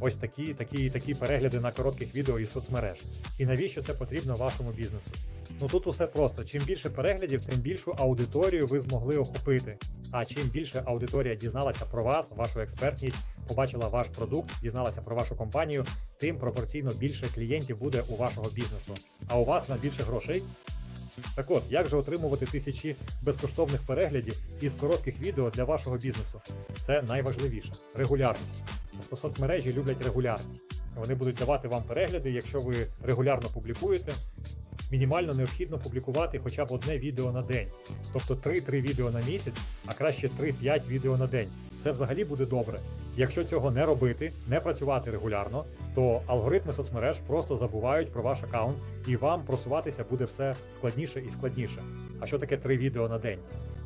ось такі, такі, і такі перегляди на коротких відео із соцмереж. І навіщо це потрібно вашому бізнесу? Ну тут усе просто. Чим більше переглядів, тим більшу аудиторію ви змогли охопити. А чим більше аудиторія дізналася про вас, вашу експертність, побачила ваш продукт, дізналася про вашу компанію, тим пропорційно більше клієнтів буде у вашого бізнесу. А у вас на більше грошей. Так от, як же отримувати тисячі безкоштовних переглядів із коротких відео для вашого бізнесу? Це найважливіше регулярність. Тобто соцмережі люблять регулярність. Вони будуть давати вам перегляди, якщо ви регулярно публікуєте. Мінімально необхідно публікувати хоча б одне відео на день, тобто 3-3 відео на місяць, а краще 3-5 відео на день. Це взагалі буде добре. Якщо цього не робити, не працювати регулярно, то алгоритми соцмереж просто забувають про ваш аккаунт, і вам просуватися буде все складніше і складніше. А що таке 3 відео на день?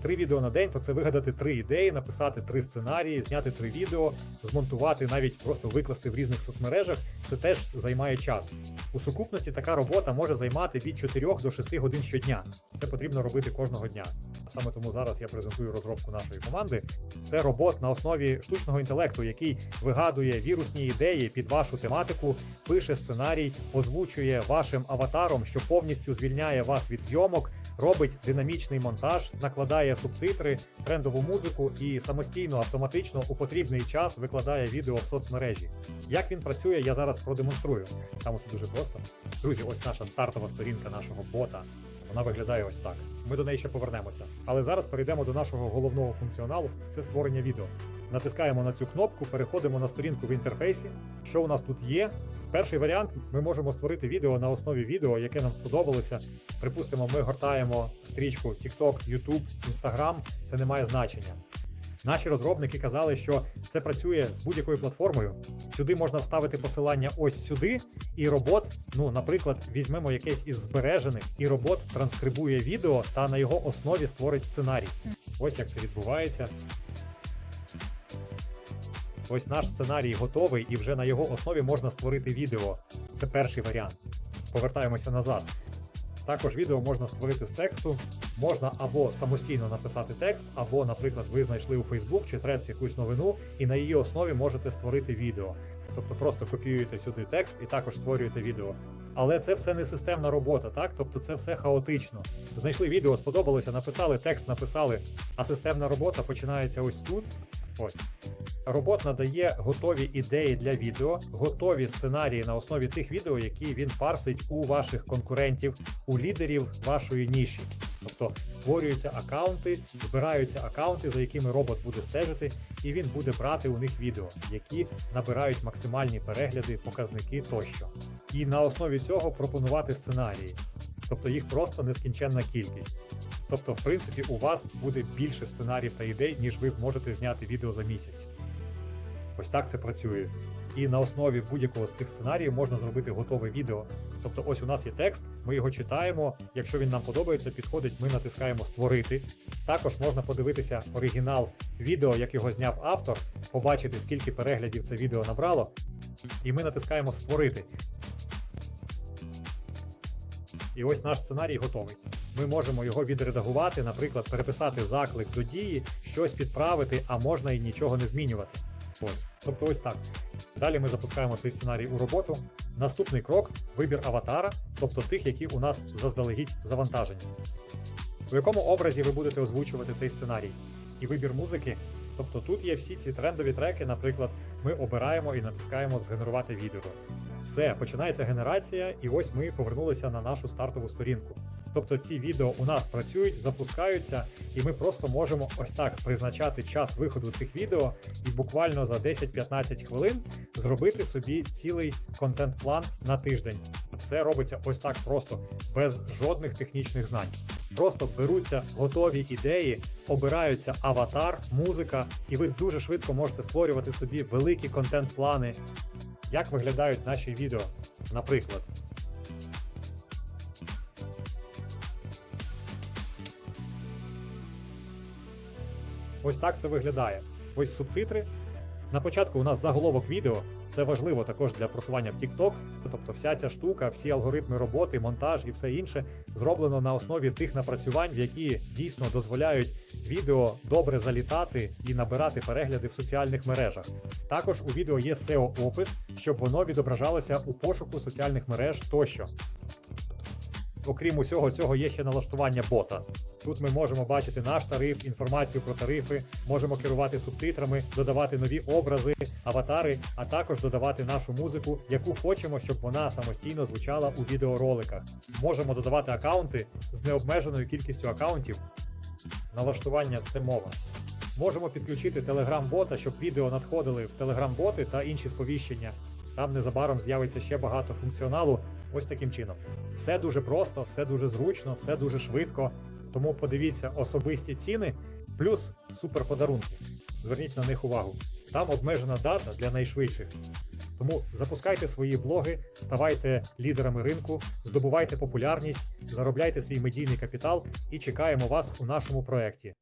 Три відео на день то це вигадати три ідеї, написати три сценарії, зняти три відео, змонтувати, навіть просто викласти в різних соцмережах. Це теж займає час. У сукупності така робота може займати від 4 до 6 годин щодня. Це потрібно робити кожного дня. Саме тому зараз я презентую розробку нашої команди. Це робот на основі штучного інтелекту, який вигадує вірусні ідеї під вашу тематику, пише сценарій, озвучує вашим аватаром, що повністю звільняє вас від зйомок, робить динамічний монтаж, накладає субтитри, трендову музику і самостійно автоматично у потрібний час викладає відео в соцмережі. Як він працює, я зараз продемонструю. Там усе дуже просто. Друзі, ось наша стартова сторінка нашого бота. Вона виглядає ось так. Ми до неї ще повернемося. Але зараз перейдемо до нашого головного функціоналу це створення відео. Натискаємо на цю кнопку, переходимо на сторінку в інтерфейсі. Що у нас тут є? Перший варіант ми можемо створити відео на основі відео, яке нам сподобалося. Припустимо, ми гортаємо стрічку TikTok, YouTube, Instagram. Це не має значення. Наші розробники казали, що це працює з будь-якою платформою. Сюди можна вставити посилання ось сюди, і робот, ну, наприклад, візьмемо якесь із збережених, і робот транскрибує відео та на його основі створить сценарій. Ось як це відбувається. Ось наш сценарій готовий, і вже на його основі можна створити відео. Це перший варіант. Повертаємося назад. Також відео можна створити з тексту. Можна або самостійно написати текст, або, наприклад, ви знайшли у Facebook чи Threads якусь новину, і на її основі можете створити відео. Тобто просто копіюєте сюди текст і також створюєте відео. Але це все не системна робота, так? Тобто це все хаотично. Знайшли відео, сподобалося, написали текст, написали. А системна робота починається ось тут. Ось. Робот надає готові ідеї для відео, готові сценарії на основі тих відео, які він парсить у ваших конкурентів, у лідерів вашої ніші. Тобто створюються акаунти, збираються акаунти, за якими робот буде стежити, і він буде брати у них відео, які набирають максимальні перегляди, показники тощо. І на основі цього пропонувати сценарії. Тобто їх просто нескінченна кількість. Тобто, в принципі, у вас буде більше сценаріїв та ідей, ніж ви зможете зняти відео за місяць. Ось так це працює. І на основі будь-якого з цих сценаріїв можна зробити готове відео. Тобто, ось у нас є текст, ми його читаємо. Якщо він нам подобається, підходить, ми натискаємо Створити. Також можна подивитися оригінал відео, як його зняв автор, побачити, скільки переглядів це відео набрало. І ми натискаємо Створити. І ось наш сценарій готовий. Ми можемо його відредагувати, наприклад, переписати заклик до дії, щось підправити, а можна і нічого не змінювати. Ось. Тобто ось так. Далі ми запускаємо цей сценарій у роботу. Наступний крок вибір аватара, тобто тих, які у нас заздалегідь завантажені. У якому образі ви будете озвучувати цей сценарій? І вибір музики. Тобто тут є всі ці трендові треки, наприклад, ми обираємо і натискаємо згенерувати відео. Все, починається генерація, і ось ми повернулися на нашу стартову сторінку. Тобто ці відео у нас працюють, запускаються, і ми просто можемо ось так призначати час виходу цих відео і буквально за 10-15 хвилин зробити собі цілий контент-план на тиждень. Все робиться ось так просто, без жодних технічних знань. Просто беруться готові ідеї, обираються аватар, музика, і ви дуже швидко можете створювати собі великі контент-плани. Як виглядають наші відео, наприклад. Ось так це виглядає. Ось субтитри. На початку у нас заголовок відео, Це важливо також для просування в TikTok. Тобто, вся ця штука, всі алгоритми роботи, монтаж і все інше зроблено на основі тих напрацювань, які дійсно дозволяють відео добре залітати і набирати перегляди в соціальних мережах. Також у відео є SEO-опис, щоб воно відображалося у пошуку соціальних мереж тощо. Окрім усього цього, є ще налаштування бота. Тут ми можемо бачити наш тариф, інформацію про тарифи, можемо керувати субтитрами, додавати нові образи, аватари, а також додавати нашу музику, яку хочемо, щоб вона самостійно звучала у відеороликах. Можемо додавати акаунти з необмеженою кількістю акаунтів. Налаштування це мова. Можемо підключити Telegram-бота, щоб відео надходили в Telegram-боти та інші сповіщення. Там незабаром з'явиться ще багато функціоналу. Ось таким чином. Все дуже просто, все дуже зручно, все дуже швидко. Тому подивіться особисті ціни плюс суперподарунки. Зверніть на них увагу. Там обмежена дата для найшвидших. Тому запускайте свої блоги, ставайте лідерами ринку, здобувайте популярність, заробляйте свій медійний капітал і чекаємо вас у нашому проєкті.